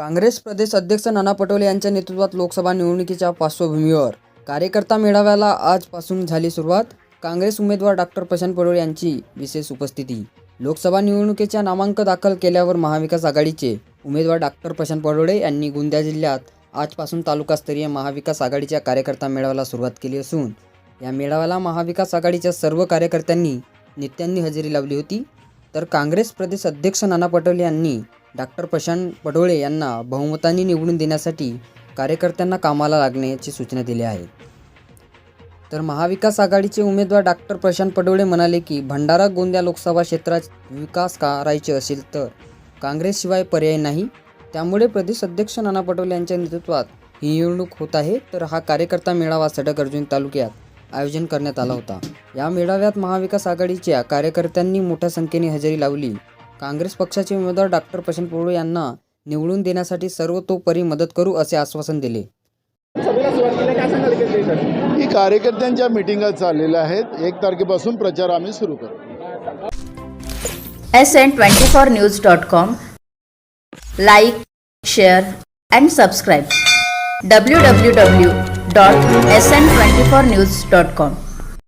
काँग्रेस प्रदेश अध्यक्ष नाना पटोले यांच्या नेतृत्वात लोकसभा निवडणुकीच्या पार्श्वभूमीवर कार्यकर्ता मेळाव्याला आजपासून झाली सुरुवात. काँग्रेस उमेदवार डॉक्टर प्रशांत पटोले यांची विशेष उपस्थिती. लोकसभा निवडणुकीच्या नामांक दाखल केल्यावर महाविकास आघाडीचे उमेदवार डॉक्टर प्रशांत पटोले यांनी गोंदिया जिल्ह्यात आजपासून तालुकास्तरीय महाविकास आघाडीच्या कार्यकर्ता मेळाव्याला सुरुवात केली असून या मेळाव्याला महाविकास आघाडीच्या सर्व कार्यकर्त्यांनी नेत्यांनी हजेरी लावली होती. तर काँग्रेस प्रदेश अध्यक्ष नाना पटोले यांनी डॉक्टर प्रशांत पडोळे यांना बहुमताने निवडून देण्यासाठी कार्यकर्त्यांना कामाला लागण्याची सूचना दिली आहे. तर महाविकास आघाडीचे उमेदवार डॉक्टर प्रशांत पडोळे म्हणाले की भंडारा गोंदिया लोकसभा क्षेत्रात विकास करायचे असेल तर काँग्रेसशिवाय पर्याय नाही. त्यामुळे प्रदेश अध्यक्ष नाना पटोले यांच्या नेतृत्वात ही निवडणूक होत आहे. तर हा कार्यकर्ता मेळावा सडक अर्जुन तालुक्यात आयोजन करण्यात आला होता. या मेळाव्यात महाविकास आघाडीच्या कार्यकर्त्यांनी मोठ्या संख्येने हजेरी लावली. काँग्रेस पक्षाचे उमेदवार डॉक्टर प्रशांत पटोळे यांना निवडून देण्यासाठी सर्वतोपरी मदत करू असे आश्वासन दिले. ही कार्यकर्त्यांच्या मिटिंगा चाललेल्या आहेत. एक तारखेपासून प्रचार आम्ही सुरू करू S N twenty four news dot com like share and subscribe W W W dot S N twenty four news dot com